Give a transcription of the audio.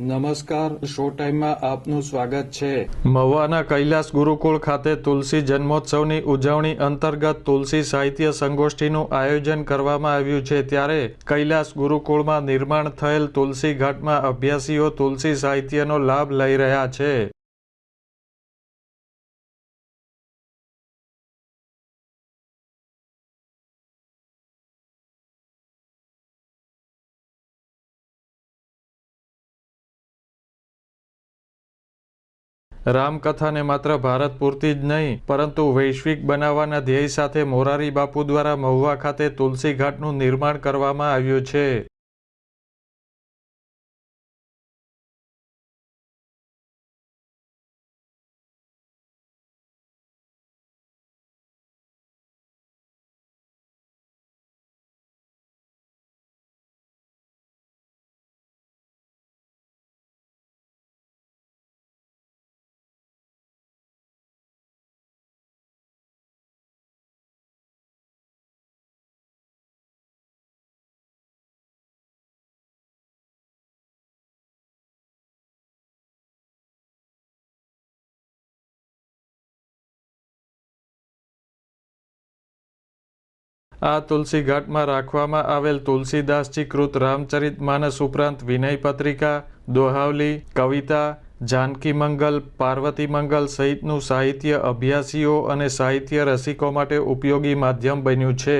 નમસ્કાર શો ટાઈમમાં આપનું સ્વાગત છે. મહુવાના કૈલાસ ગુરુકુળ ખાતે તુલસી જન્મોત્સવની ઉજવણી અંતર્ગત તુલસી સાહિત્ય સંગોષ્ઠીનું આયોજન કરવામાં આવ્યું છે. ત્યારે કૈલાસ ગુરુકુળમાં નિર્માણ થયેલ તુલસી ઘાટમાં અભ્યાસીઓ તુલસી સાહિત્યનો લાભ લઈ રહ્યા છે. રામકથાને માત્ર ભારત પૂરતી જ નહીં, પરંતુ વૈશ્વિક બનાવવાના ધ્યેય સાથે મોરારી બાપુ દ્વારા મહુવા ખાતે તુલસી ઘાટનું નિર્માણ કરવામાં આવ્યું છે. આ તુલસી ઘાટમાં રાખવામાં આવેલ તુલસીદાસજી કૃત રામચરિત માનસ ઉપરાંત વિનય પત્રિકા, દોહાવલી, કવિતા, જાનકી મંગલ, પાર્વતી મંગલ સહિતનું સાહિત્ય અભ્યાસીઓ અને સાહિત્ય રસિકો માટે ઉપયોગી માધ્યમ બન્યું છે.